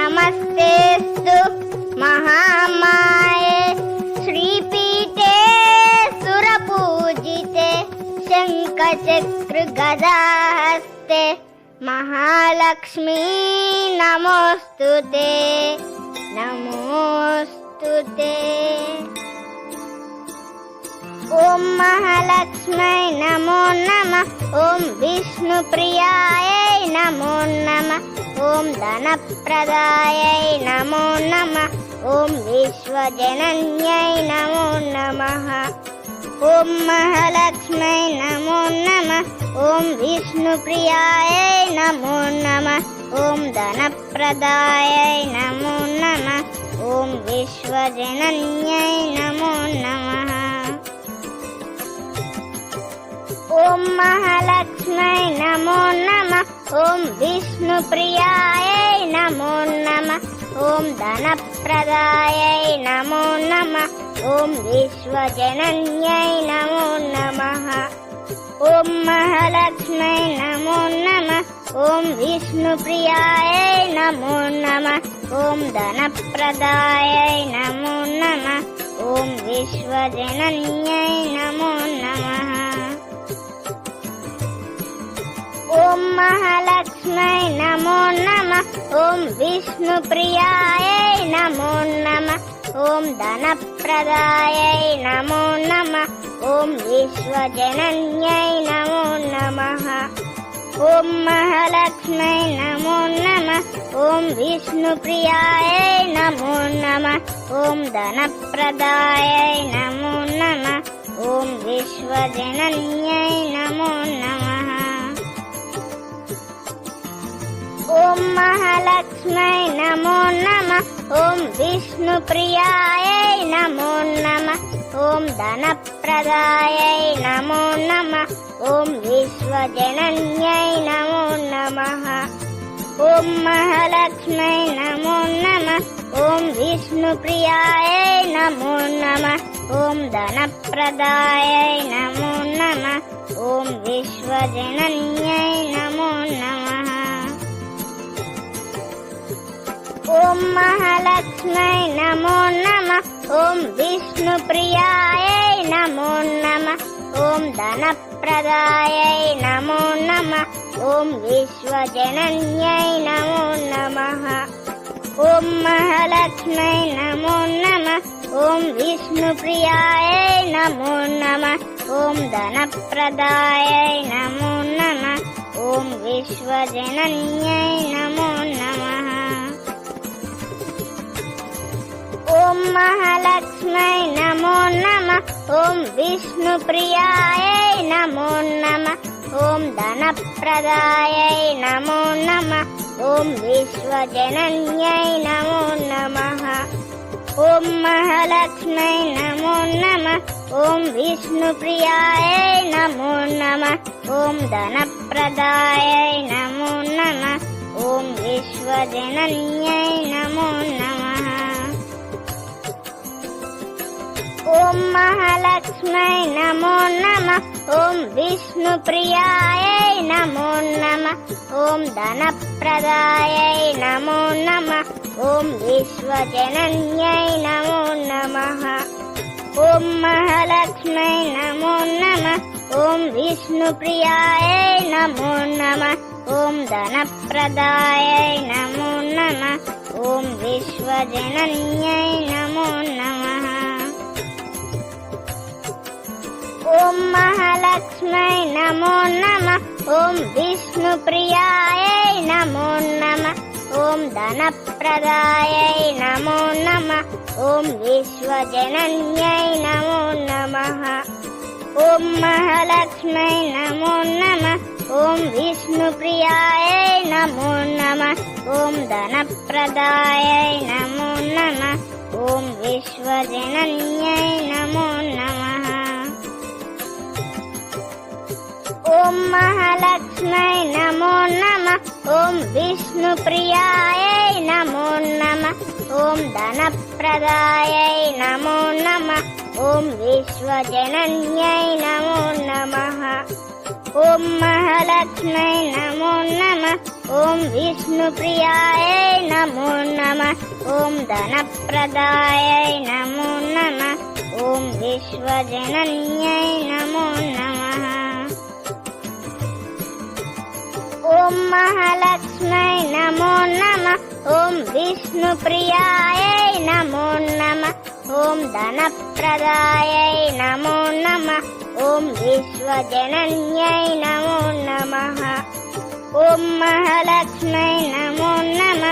नमस्तेऽस्तु महामाये श्रीपीठे सुरपूजिते शङ्खचक्रगदाहस्ते महालक्ष्मी नमोऽस्तु ते नमोऽस्तु ते। ॐ महालक्ष्मै नमो नमः ॐ विष्णुप्रियायै नमो नमः ఓం ధనప్రదాయై నమో నమ. ఓం విశ్వజనన్యై నమో నమ. ఓం మహాలక్ష్మై నమో నమ. ఓం విష్ణుప్రియాయై నమో నమ. ఓం ధనప్రదాయై నమో నమ. ఓం విశ్వజనన్యై నమో నమ. ఓం మహాలక్ష్మై నమో నమ. ఓం విష్ణుప్రియాయై నమో నమ. ఓం ధనప్రదాయై నమో నమ. ఓం విశ్వజనన్యై నమో నమ. ఓం మహాలక్ష్మై నమో నమ. ఓం విష్ణుప్రియాయై నమో నమ. ఓం ధనప్రదాయై నమో నమ. ఓం విశ్వజనన్యై నమో ఓం మహాలక్ష్మై నమో నమ. ఓం విష్ణు ప్రియాయై నమో నమ. ఓం ధనప్రదాయై నమో నమ. ఓం విశ్వజనన్యై నమో నమ. ఓం మహాలక్ష్మై నమో నమ. ఓం విష్ణుప్రియాయై నమో నమ. ఓం ధనప్రదాయై నమో నమ. ఓం విశ్వజనన్యై నమో నమ. ఓం మహాలక్ష్మై నమో నమ. ఓం విష్ణుప్రియాయ నమో నమ. ఓం ధనప్రదాయ నమో నమ. ఓం విశ్వజనన్యై నమో నమ. ఓం మహాలక్ష్మై నమో నమ. ఓం విష్ణుప్రియాయ నమో నమ. ఓం ధనప్రదాయ నమో నమ. ఓం విశ్వజనన్యై నమో నమ. ఓం మహాలక్ష్మై నమో నమ. ఓం విష్ణు ప్రియాయై నమో నమ. ఓం ధనప్రదాయై నమో నమ. ఓం విశ్వజనన్యై నమో నమ. ఓం మహాలక్ష్మై నమో నమ. ఓం విష్ణు ప్రియాయై నమో నమ. ఓం ధనప్రదాయై నమో నమ. ఓం విశ్వజనన్యై నమ ఓం మహాలక్ష్మై నమో నమ. ఓం విష్ణుప్రియాయ నమో నమ. ఓం ధనప్రదాయ నమో నమ. ఓం విశ్వజనన్యై నమో నమ. ఓం మహాలక్ష్మై నమో నమ. ఓం విష్ణుప్రియాయ నమో నమ. ఓం ధనప్రదాయ నమో నమ. ఓం విశ్వజనన్యై నమో నమ. ఓం మహాలక్ష్మై నమో నమ. ఓం విష్ణు ప్రియాయ నమో నమ. ఓం ధనప్రదాయ నమో నమ. ఓం విశ్వజనన్యై నమో నమ. ఓం మహాలక్ష్మై నమో నమ. ఓం విష్ణు ప్రియాయ నమో నమ. ఓం ధనప్రదాయ నమో నమ. ఓం విశ్వజనన్యై నమో నమ. ఓం మహాలక్ష్మై నమో నమ. ఓం విష్ణుప్రియాయ నమో నమ. ఓం ధనప్రదాయ నమో నమ. ఓం విశ్వజనన్యై నమో నమ. ఓం మహాలక్ష్మై నమో నమ. ఓం విష్ణుప్రియాయ నమో నమ. ఓం ధనప్రదాయ నమో నమ. ఓం విశ్వజనన్యై నమో నమ. ఓం మహాలక్ష్మై నమో నమ. ఓం విష్ణుప్రియాయ నమో నమ. ఓం ధనప్రదాయ నమో నమ. ఓం విశ్వజనన్యై నమో నమ. ఓం మహాలక్ష్మై నమో నమ. ఓం విష్ణుప్రియాయ నమో నమ. ఓం ధనప్రదాయ నమో నమ. ఓం విశ్వజనన్యై నమో నమ. ఓం మహాలక్ష్మై నమో నమ. ఓం విష్ణుప్రియాయ నమో నమ. ఓం ధనప్రదాయ నమో నమ. ఓం విశ్వజనన్యై నమో నమ. ఓం మహాలక్ష్మై నమో నమ.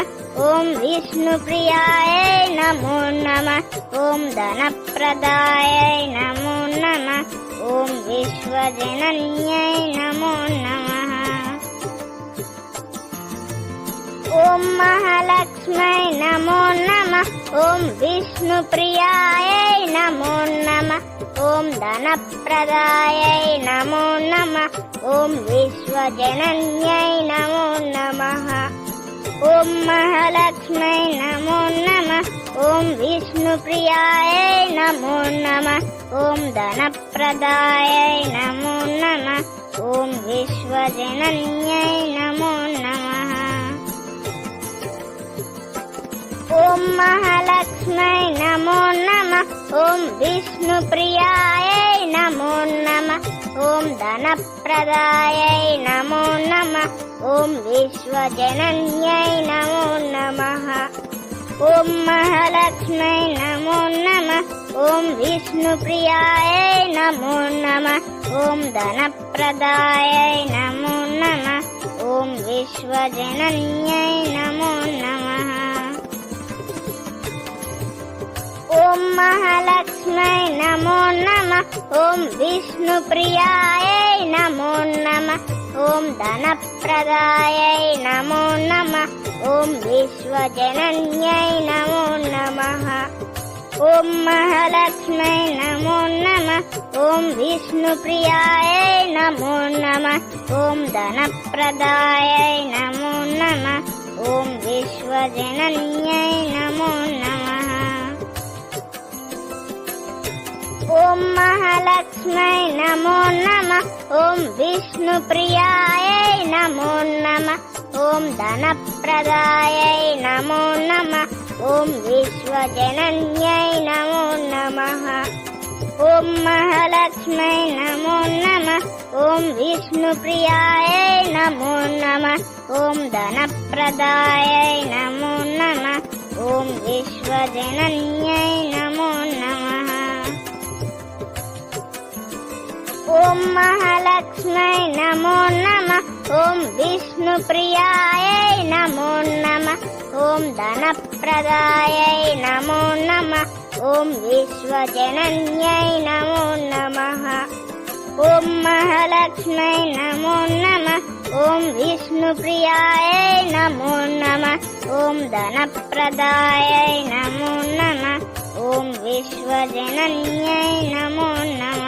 ఓం విష్ణుప్రియాయ నమో నమ. ఓం ధనప్రదాయ నమో నమ. ఓం విశ్వజనన్యై నమో నమ. ఓం మహాలక్ష్మై నమో నమ. ఓం విష్ణుప్రియాయ నమో నమ. ఓం ధనప్రదాయ నమో నమ. ఓం విశ్వజనన్యై నమో నమ. ఓం మహాలక్ష్మై నమో నమ. ఓం విష్ణుప్రియాయ నమో నమ. ఓం ధనప్రదాయ నమో నమ. ఓం విశ్వజనన్యై నమో నమ ఓం మహాలక్ష్మై నమో నమ. ఓం విష్ణు ప్రియాయ నమో నమ. ఓం ధనప్రదాయ నమో నమ. ఓం విశ్వజనన్యై నమో నమ. ఓం మహాలక్ష్మై నమో నమ. ఓం విష్ణుప్రియాయ నమో నమ. ఓం ధనప్రదాయ నమో నమ. ఓం విశ్వజనన్యై నమో నమ. ఓం మహాలక్ష్మై నమో నమ. ఓం విష్ణుప్రియాయ నమో నమ. ఓం ధనప్రదాయ నమో నమ. ఓం విశ్వజనన్యై నమో నమ. ఓం మహాలక్ష్మై నమో నమ. ఓం విష్ణుప్రియాయ నమో నమ. ఓం ధనప్రదాయ నమో నమ. ఓం విశ్వజనన్యై నమో నమ. మహాలక్ష్మై నమో నమ ఓం విష్ణుప్రియాయ నమో నమ ఓం ధనప్రదాయ నమో నమ ఓం విశ్వజనన్యై నమో నమ ఓం మహాలక్ష్మై నమో నమ ఓం విష్ణుప్రియాయ నమో నమ ఓం ధనప్రదాయ నమో నమ ఓం విశ్వజనన్యై నమో ఓం మహాలక్ష్మై నమో నమ. ఓం విష్ణుప్రియాయ నమో నమ. ఓం ధనప్రదాయ నమో నమ. ఓం విశ్వజనన్యై నమో నమ. ఓం మహాలక్ష్మై నమో నమ. ఓం విష్ణుప్రియాయ నమో నమ. ఓం ధనప్రదాయ నమో నమ. ఓం విశ్వజనన్యై నమో నమ.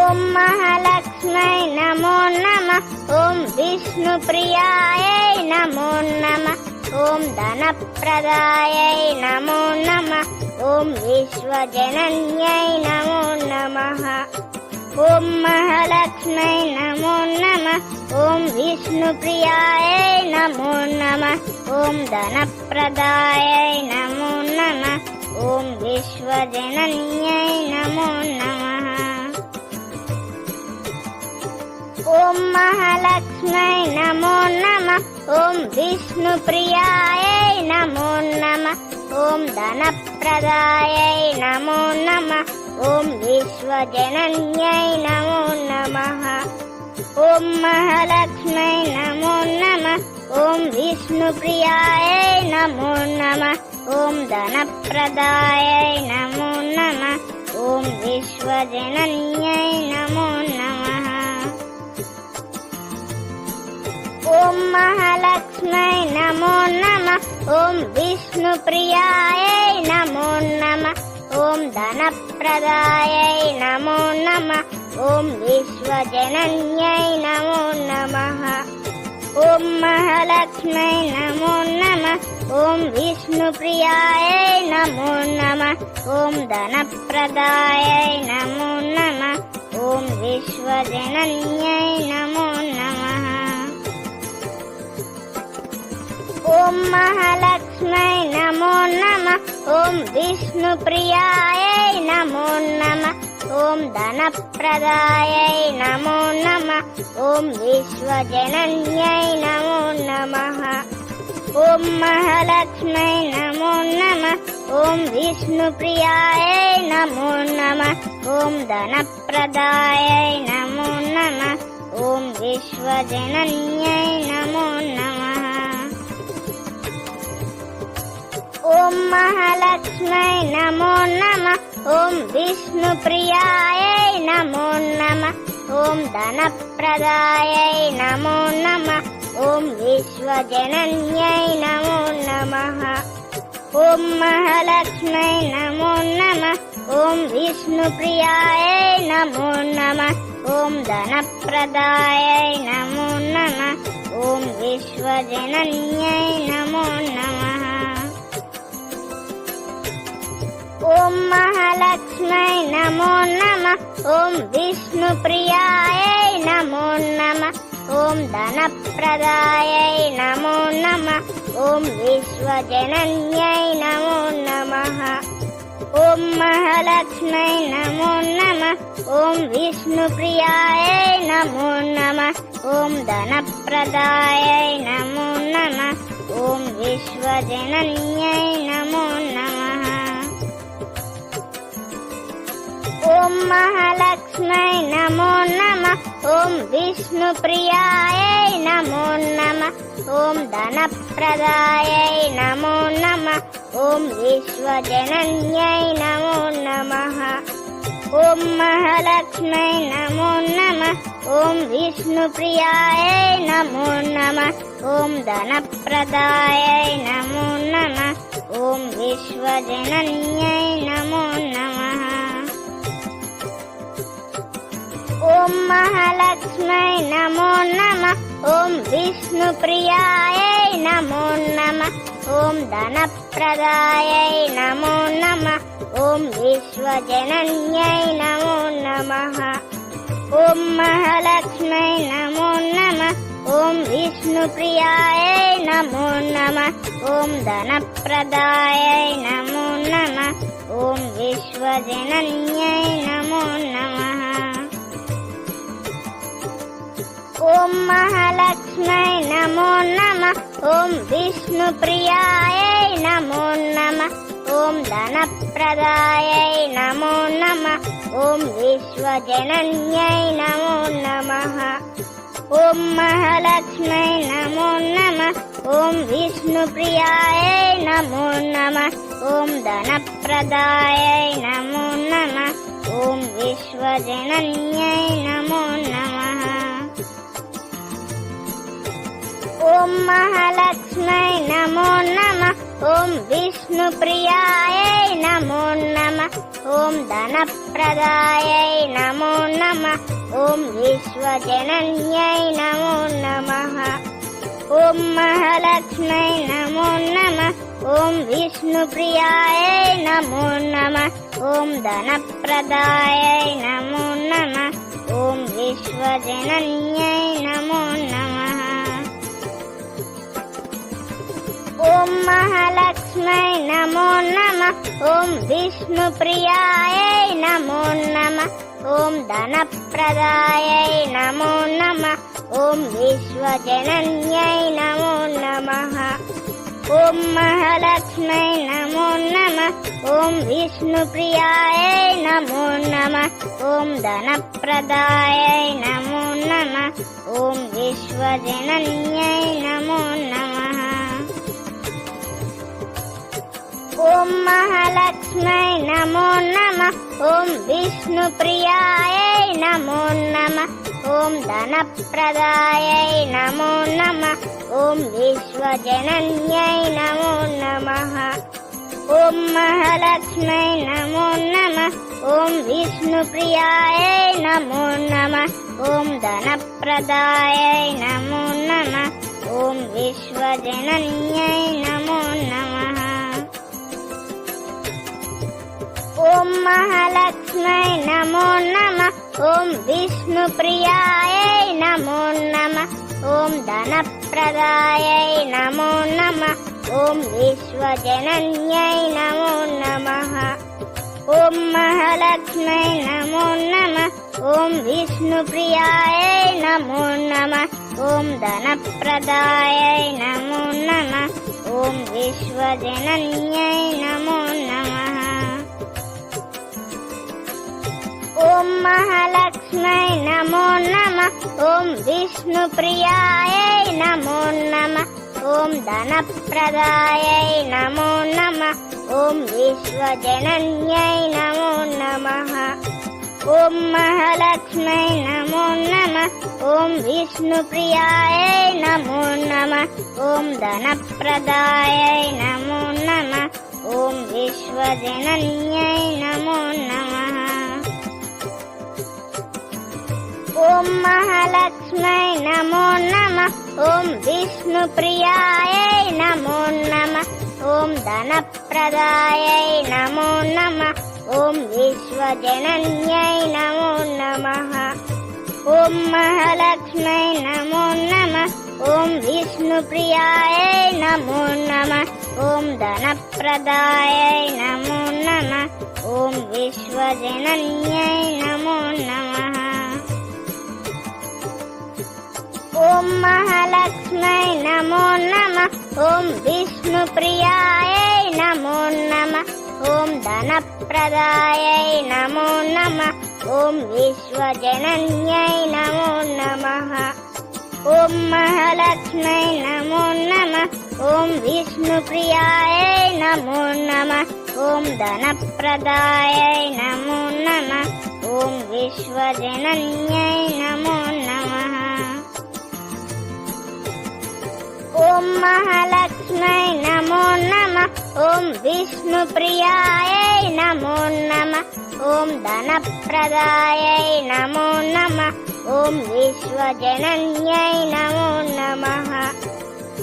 ఓం మహాలక్ష్మై నమో నమ. ఓం విష్ణుప్రియాయ నమో నమ. ఓం ధనప్రదాయ నమో నమ. ఓం విశ్వజనన్యై నమో నమ. ఓం మహాలక్ష్మై నమో నమ. ఓం విష్ణుప్రియాయ నమో నమ. ఓం ధనప్రదాయ నమో నమ. ఓం విశ్వజనన్యై నమో నమ. ఓం మహాలక్ష్మై నమో నమ. ఓం విష్ణుప్రియాయ నమో నమ. ఓం ధనప్రదాయ నమో నమ. ఓం విశ్వజనన్యై నమో నమ. ఓం మహాలక్ష్మై నమో నమ. ఓం విష్ణుప్రియాయ నమో నమ. ఓం ధనప్రదాయ నమో నమ. ఓం విశ్వజనన్యై నమో ఓం మహాలక్ష్మై నమో నమ. ఓం విష్ణుప్రియాయ నమో నమ. ఓం ధనప్రదాయ నమో నమ. ఓం విశ్వజనన్యై నమో నమ. ఓం మహాలక్ష్మై నమో నమ. ఓం విష్ణుప్రియాయ నమో నమ. ఓం ధనప్రదాయ నమో నమ. ఓం విశ్వజనన్యై నమో నమ. ఓం మహాలక్ష్మై నమో నమ. ఓం విష్ణుప్రియాయ నమో నమ. ఓం ధనప్రదాయ నమో నమ. ఓం విశ్వజనన్యై నమో నమ. ఓం మహాలక్ష్మై నమో నమ. ఓం విష్ణుప్రియాయ నమో నమ. ఓం ధనప్రదాయ నమో నమ. ఓం విశ్వజనన్యై నమో ఓం మహాలక్ష్మై నమో నమ. ఓం విష్ణుప్రియాయ నమో నమ. ఓం ధనప్రదాయ నమో నమ. ఓం విశ్వజనన్యై నమో నమ. ఓం మహాలక్ష్మై నమో నమ. ఓం విష్ణుప్రియాయ నమో నమ. ఓం ధనప్రదాయ నమో నమ. ఓం విశ్వజనన్యై నమో నమ. లక్ష్మై నమో నమ. ఓం విష్ణు ప్రియాయ నమో నమ. ఓం ధనప్రదాయ నమో నమ. ఓం విశ్వజనన్యై నమో నమ. ఓం మహాలక్ష్మై నమో నమ. ఓం విష్ణుప్రియాయ నమో నమ. ఓం ధనప్రదాయ నమో నమ. ఓం విశ్వజనన్యై నమో ఓం మహాలక్ష్మై నమో నమ. ఓం విష్ణుప్రియాయ నమో నమ. ఓం ధనప్రదాయ నమో నమ. ఓం విశ్వజనన్యై నమో నమ. ఓం మహాలక్ష్మై నమో నమ. ఓం విష్ణుప్రియాయ నమో నమ. ఓం ధనప్రదాయ నమో నమ. ఓం విశ్వజనన్యై నమో నమ. ఓం మహాలక్ష్మై నమో నమ. ఓం విష్ణుప్రియాయ నమో నమ. ఓం ధనప్రదాయ నమో నమ. ఓం విశ్వజనన్యై నమో నమ. ఓం మహాలక్ష్మై నమో నమ. ఓం విష్ణుప్రియాయ నమో నమ. ఓం ధనప్రదాయ నమో నమ. ఓం విశ్వజనన్యై నమో నమ. ఓం మహాలక్ష్మై నమో నమ. ఓం విష్ణుప్రియాయ నమో నమ. ఓం ధనప్రదాయ నమో నమ. ఓం విశ్వజనన్యై నమో నమ. ఓం మహాలక్ష్మై నమో నమ. ఓం విష్ణుప్రియాయ నమో నమ. ఓం ధనప్రదాయ నమో నమ. ఓం విశ్వజనన్యై నమో నమ. ఓం మహాలక్ష్మై నమో నమ. ఓం విష్ణుప్రియాయ నమో నమ. ఓం ధనప్రదాయ నమో నమ. ఓం విశ్వజనన్యై నమో నమ. ఓం మహాలక్ష్మై నమో నమ. ఓం విష్ణుప్రియాయ నమో నమ. ఓం ధనప్రదాయ నమో నమ. ఓం విశ్వజనన్యై ఓం విష్ణుప్రియాయ నమో నమ. ఓం ధనప్రదాయ నమో నమ. ఓం విశ్వజనన్యై నమో నమ. ఓం మహాలక్ష్మై నమో నమ. ఓం విష్ణుప్రియాయ నమో నమ. ఓం ధనప్రదాయ నమో నమ. ఓం విశ్వజనన్యై నమో నమ ఓం మహాలక్ష్మై నమో నమ. ఓం విష్ణుప్రియాయ నమో నమ. ఓం ధనప్రదాయ నమో నమ. ఓం విశ్వజనన్యై నమో నమ. ఓం మహాలక్ష్మై నమో నమ. ఓం విష్ణుప్రియాయ నమో నమ. ఓం ధనప్రదాయ నమో నమ. ఓం విశ్వజనన్యై నమో నమ. ఓం మహాలక్ష్మై నమో నమ. ఓం విష్ణుప్రియాయ నమో నమ. ఓం ధనప్రదాయ నమో నమ. ఓం విశ్వజనన్యై నమో నమ. ఓం మహాలక్ష్మై నమో నమ. ఓం విష్ణుప్రియాయ నమో నమ. ఓం ధనప్రదాయ నమో నమ. ఓం విశ్వజనన్యై నమో ఓం మహాలక్ష్మై నమో నమ. ఓం విష్ణు ప్రియాయై నమో నమ. ఓం ధనప్రదాయై నమో నమ. ఓం విశ్వజనన్యై నమో నమ. ఓం మహాలక్ష్మై నమో నమ. ఓం విష్ణుప్రియాయై నమో నమ. ఓం ధనప్రదాయై నమో నమ. ఓం విశ్వజనన్యై నమో నమ. ఓం మహాలక్ష్మై నమో నమ. ఓం విష్ణుప్రియాయ నమో నమ. ఓం ధనప్రదాయ నమో నమ. ఓం విశ్వజనన్యై నమో నమ. ఓం మహాలక్ష్మై నమో నమ. ఓం విష్ణుప్రియాయ నమో నమ. ఓం ధనప్రదాయ నమో నమ. ఓం విశ్వజనన్యై నమో నమ. మహాలక్ష్మై నమో నమ. ఓం విష్ణుప్రియాయ నమో నమ. ఓం ధనప్రదాయ నమో నమ. ఓం విశ్వజనన్యై నమో నమ. ఓం మహాలక్ష్మై నమో నమ. ఓం విష్ణుప్రియాయ నమో నమ. ఓం ధనప్రదాయ నమో నమ. ఓం విశ్వజనన్యై నమో ఓం మహాలక్ష్మై నమో నమ. ఓం విష్ణు ప్రియాయై నమో నమ. ఓం ధనప్రదాయై నమో నమ. ఓం విశ్వజనన్యై నమో నమ.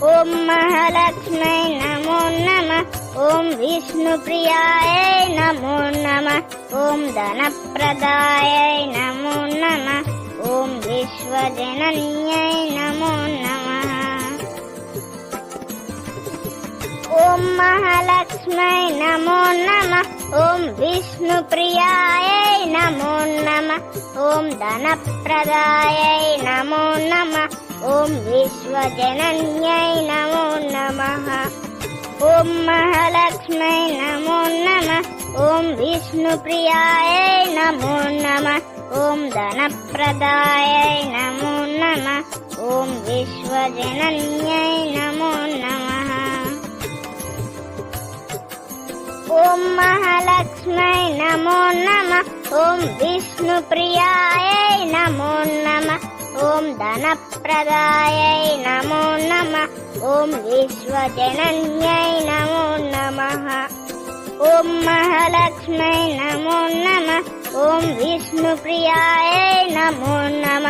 ఓం మహాలక్ష్మై నమో నమ. ఓం విష్ణు ప్రియాయై నమో నమ. ఓం ధనప్రదాయై నమో నమ. ఓం విశ్వజనన్యై నమో నమ. ఓం మహాలక్ష్మై నమో నమ. ఓం విష్ణుప్రియాయ నమో నమ. ఓం ధనప్రదాయ నమో నమ. ఓం విశ్వజనన్యై నమో నమ. ఓం మహాలక్ష్మై నమో నమ. ఓం విష్ణుప్రియాయ నమో నమ. ఓం ధనప్రదాయ నమో నమ. ఓం విశ్వజనన్యై నమో నమ. ఓం మహాలక్ష్మై నమో నమ. ఓం విష్ణుప్రియాయ నమో నమ. ఓం ధనప్రదాయ నమో నమ. ఓం విశ్వజనన్యై నమో నమ. ఓం మహాలక్ష్మై నమో నమ. ఓం విష్ణుప్రియాయ నమో నమ.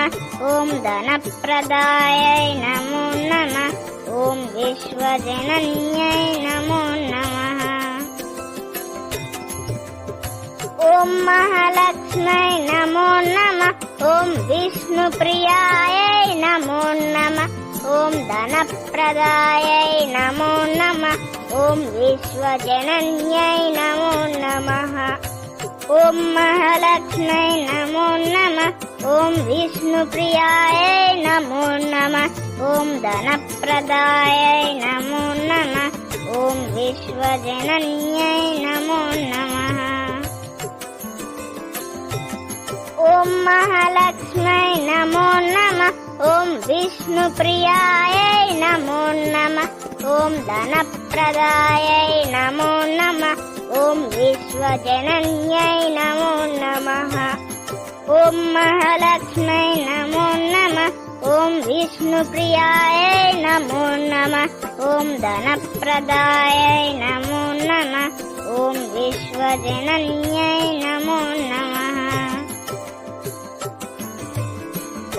ఓం ధనప్రదాయ నమో నమ. ఓం విశ్వజనన్యై నమో ఓం మహాలక్ష్మై నమో నమ. ఓం విష్ణుప్రియాయ నమో నమ. ఓం ధనప్రదాయ నమో నమ. ఓం విశ్వజనన్యై నమో నమ. ఓం మహాలక్ష్మై నమో నమ. ఓం విష్ణుప్రియాయ నమో నమ. ఓం ధనప్రదాయ నమో నమ. ఓం విశ్వజనన్యై నమో నమ. ఓం మహాలక్ష్మై నమో నమ. ఓం విష్ణుప్రియాయ నమో నమ. ఓం ధనప్రదాయ నమో నమ. ఓం విశ్వజనన్యై నమో నమ. ఓం మహాలక్ష్మై నమో నమ. ఓం విష్ణుప్రియాయ నమో నమ. ఓం ధనప్రదాయ నమో నమ. ఓం విశ్వజనన్యై నమ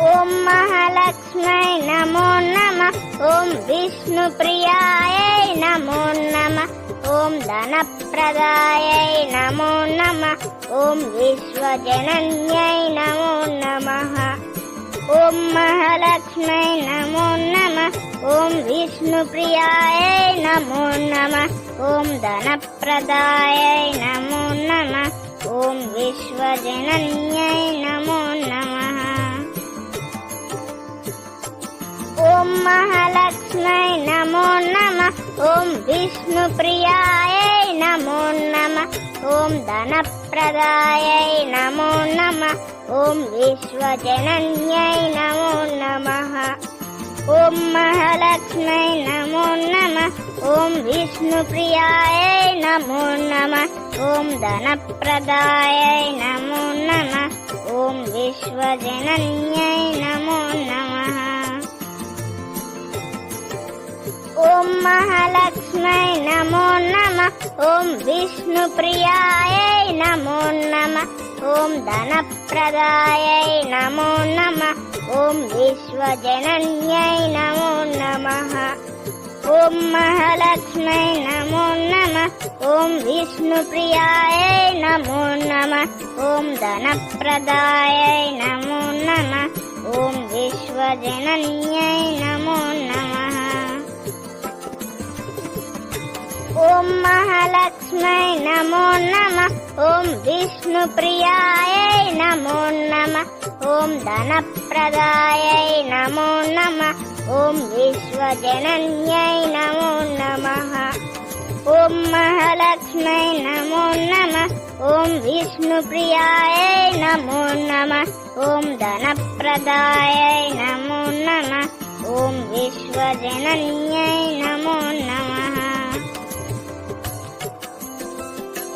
ఓం మహాలక్ష్మై నమో నమ. ఓం విష్ణుప్రియాయ నమో నమ. ఓం ధనప్రదాయ నమో నమ. ఓం విశ్వజనన్యై నమో నమ. ఓం మహాలక్ష్మై నమో నమ. ఓం విష్ణుప్రియాయ నమో నమ. ఓం ధనప్రదాయ నమో నమ. ఓం విశ్వజనన్యై నమో నమ. ఓం మహాలక్ష్మై నమో నమ. ఓం విష్ణుప్రియాయ నమో నమ. ఓం ధనప్రదాయ నమో నమ. ఓం విశ్వజనన్యై నమో నమ. ఓం మహాలక్ష్మై నమో నమ. ఓం విష్ణుప్రియాయ నమో నమ. ఓం ధనప్రదాయ నమో నమ. ఓం విశ్వజనన్యై నమో నమ. ఓం మహాలక్ష్మై నమో నమ. ఓం విష్ణుప్రియాయ నమో నమ. ఓం ధనప్రదాయ నమో నమ. ఓం విశ్వజనన్యై నమో నమ. ఓం మహాలక్ష్మై నమో నమ. ఓం విష్ణుప్రియాయ నమో నమ. ఓం ధనప్రదాయ నమో నమ. ఓం విశ్వజనన్యై నమో నమ. ఓం మహాలక్ష్మై నమో నమ. ఓం విష్ణుప్రియాయ నమో నమ. ఓం ధనప్రదాయ నమో నమ. ఓం విశ్వజనన్యై నమో నమ. ఓం మహాలక్ష్మై నమో నమ. ఓం విష్ణుప్రియాయ నమో నమ. ఓం ధనప్రదాయ నమో నమ. ఓం విశ్వజనన్యై నమో నమ.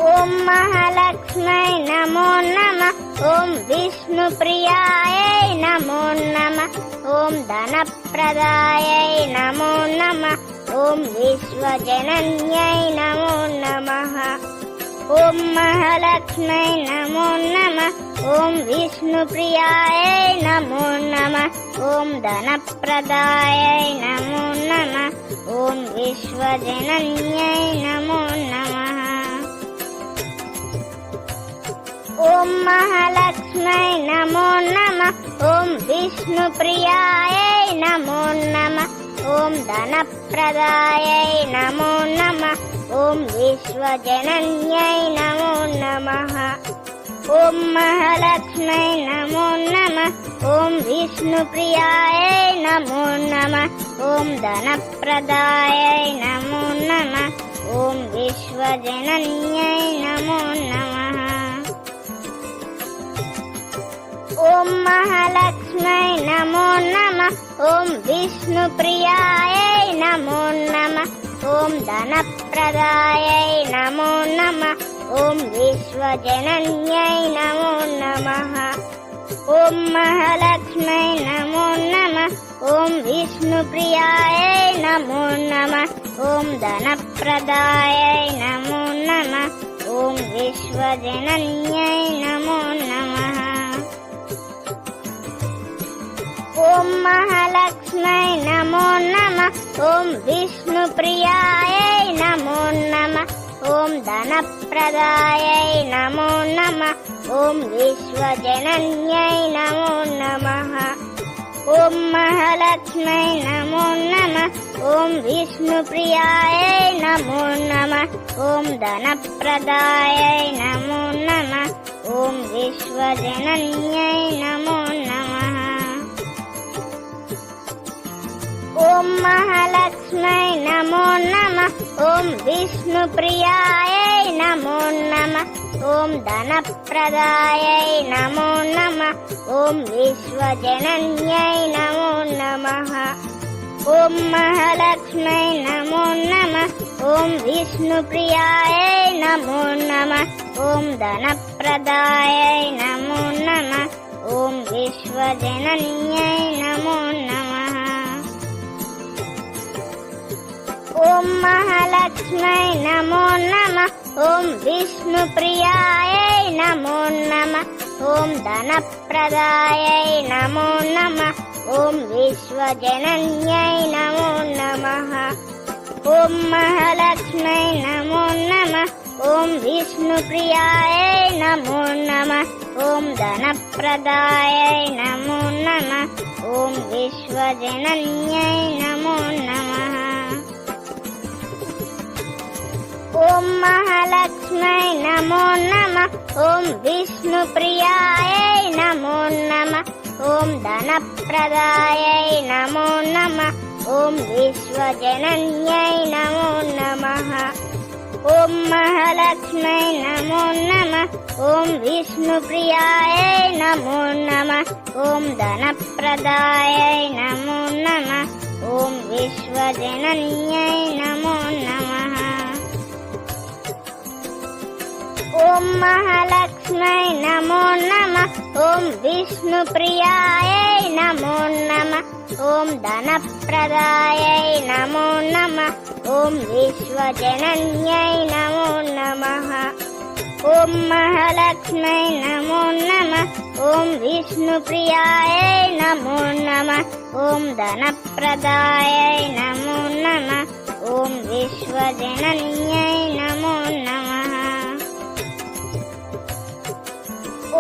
ఓం మహాలక్ష్మై నమో నమ. ఓం విష్ణుప్రియాయ నమో నమ. ఓం ధనప్రదాయ నమో నమ. ఓం విశ్వజనన్యై నమో నమ. ఓం మహాలక్ష్మై నమో నమ. ఓం విష్ణుప్రియాయ నమో నమ. ఓం ధనప్రదాయ నమో నమ. ఓం విశ్వజనన్యై నమో ఓం మహాలక్ష్మై నమో నమ. ఓం విష్ణుప్రియాయ నమో నమ. ఓం ధనప్రదాయ నమో నమ. ఓం విశ్వజనన్యై నమో నమ. ఓం మహాలక్ష్మై నమో నమ. ఓం విష్ణుప్రియాయ నమో నమ. ఓం ధనప్రదాయ నమో నమ. ఓం విశ్వజనన్యై నమో నమ. ఓం మహాలక్ష్మై నమో నమ. ఓం విష్ణుప్రియాయ నమో నమ. ఓం ధనప్రదాయ నమో నమ. ఓం విశ్వజనన్యై నమో నమ. ఓం మహాలక్ష్మై నమో నమ. ఓం విష్ణుప్రియాయ నమో నమ. ఓం ధనప్రదాయ నమో నమ. ఓం విశ్వజనన్యై నమో ఓం మహాలక్ష్మై నమో నమ. ఓం విష్ణుప్రియాయ నమో నమ. ఓం ధనప్రదాయ నమో నమ. ఓం విశ్వజనన్యై నమో నమ. ఓం మహాలక్ష్మై నమో నమ. ఓం విష్ణుప్రియాయ నమో నమ. ఓం ధనప్రదాయ నమో నమ. ఓం విశ్వజనన్యై నమో ఓం మహాలక్ష్మై నమో నమ. ఓం విష్ణుప్రియాయై నమో నమ. ఓం ధనప్రదాయై నమో నమ. ఓం విశ్వజనన్యై నమో నమ. ఓం మహాలక్ష్మై నమో నమ. ఓం విష్ణుప్రియాయై నమో నమ. ఓం ధనప్రదాయై నమో నమ. ఓం విశ్వజనన్యై నమో నమ. ఓం మహాలక్ష్మై నమో నమ. ఓం విష్ణుప్రియాయ నమో నమ. ఓం ధనప్రదాయ నమో నమ. ఓం విశ్వజనన్యై నమో నమ. ఓం మహాలక్ష్మై నమో నమ. ఓం విష్ణుప్రియాయ నమో నమ. ఓం ధనప్రదాయ నమో నమ. ఓం విశ్వజనన్యై నమో నమ. ఓం మహాలక్ష్మై నమో నమ. ఓం విష్ణుప్రియాయ నమో నమ. ఓం ధనప్రదాయ నమో నమ. ఓం విశ్వజనన్యై నమో నమ. ఓం మహాలక్ష్మై నమో నమ. ఓం విష్ణుప్రియాయ నమో నమ. ఓం ధనప్రదాయ నమో నమ. ఓం విశ్వజనన్యై నమో నమ. ఓం మహాలక్ష్మై నమో నమ. ఓం విష్ణుప్రియాయ నమో నమ. ఓం ధనప్రదాయ నమో నమ. ఓం విశ్వజనన్యై నమో నమ. ఓం మహాలక్ష్మై నమో నమ. ఓం విష్ణుప్రియాయ నమో నమ. ఓం ధనప్రదాయ నమో నమ. ఓం విశ్వజనన్యై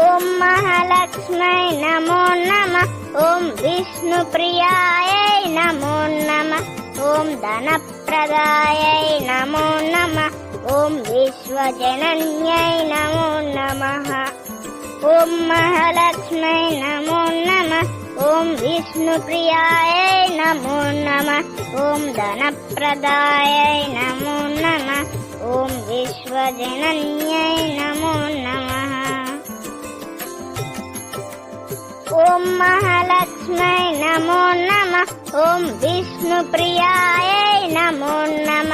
ఓం మహాలక్ష్మై నమో నమ. ఓం విష్ణుప్రియాయ నమో నమ. ఓం ధనప్రదాయ నమో నమ. ఓం విశ్వజనన్యై నమో నమ. ఓం మహాలక్ష్మై నమో నమ. ఓం విష్ణుప్రియాయ నమో నమ. ఓం ధనప్రదాయ నమో నమ. ఓం విశ్వజనన్యై నమో నమ ఓం మహాలక్ష్మై నమో నమ. ఓం విష్ణుప్రియాయ నమో నమ.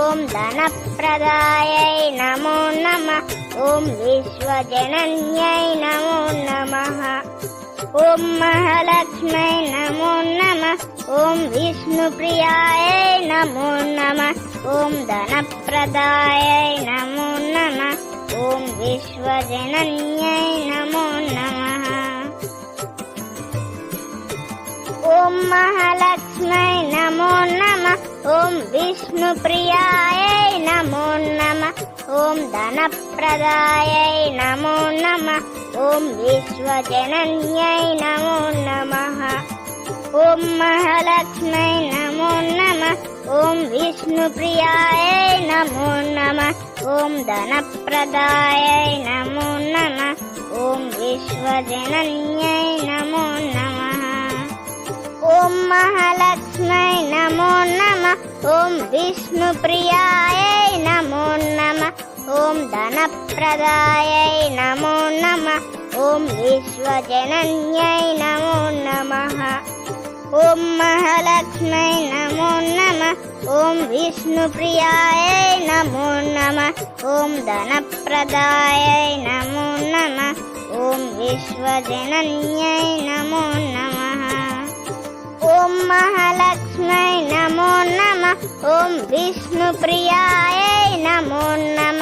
ఓం ధనప్రదాయ నమో నమ. ఓం విశ్వజనన్యై నమో నమ. ఓం మహాలక్ష్మై నమో నమ. ఓం విష్ణుప్రియాయ నమో నమ. ఓం ధనప్రదాయ నమో నమ. ఓం విశ్వజనన్యై నమో నమ. ఓం మహాలక్ష్మై నమో నమ. ఓం విష్ణుప్రియాయ నమో నమ. ఓం ధనప్రదాయ నమో నమ. ఓం విశ్వజనన్యై నమో నమ. ఓం మహాలక్ష్మై నమో నమ. ఓం విష్ణుప్రియాయ నమో నమ. ఓం ధనప్రదాయ నమో నమ. ఓం విశ్వజనన్యై నమో ఓం మహాలక్ష్మై నమో నమ. ఓం విష్ణుప్రియాయ నమో నమ. ఓం ధనప్రదాయ నమో నమ. ఓం విశ్వజనన్యై నమో నమ. ఓం మహాలక్ష్మై నమో నమ. ఓం విష్ణుప్రియాయ నమో నమ. ఓం ధనప్రదాయ నమో నమ. ఓం విశ్వజనన్యై నమో నమ. ఓం మహాలక్ష్మై నమో నమ. ఓం విష్ణుప్రియాయ నమో నమ.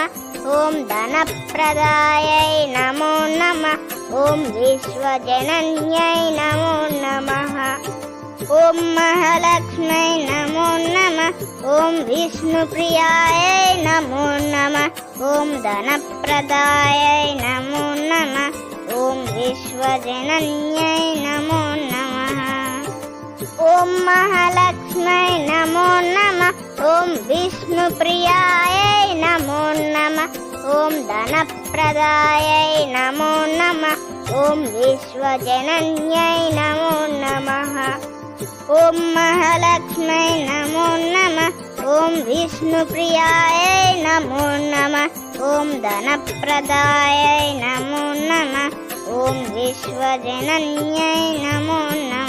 ఓం ధనప్రదాయ నమో నమ. ఓం విశ్వజనన్యై నమో నమ. ఓం మహాలక్ష్మై నమో నమ. ఓం విష్ణుప్రియాయ నమో నమ. ఓం ధనప్రదాయ నమో నమ. ఓం విశ్వజనన్యై నమో ఓం మహాలక్ష్మై నమో నమ. ఓం విష్ణుప్రియాయ నమో నమ. ఓం ధనప్రదాయ నమో నమ. ఓం విశ్వజనన్యై నమో నమ. ఓం మహాలక్ష్మై నమో నమ. ఓం విష్ణుప్రియాయ నమో నమ. ఓం ధనప్రదాయ నమో నమ. ఓం విశ్వజనన్యై నమో నమ.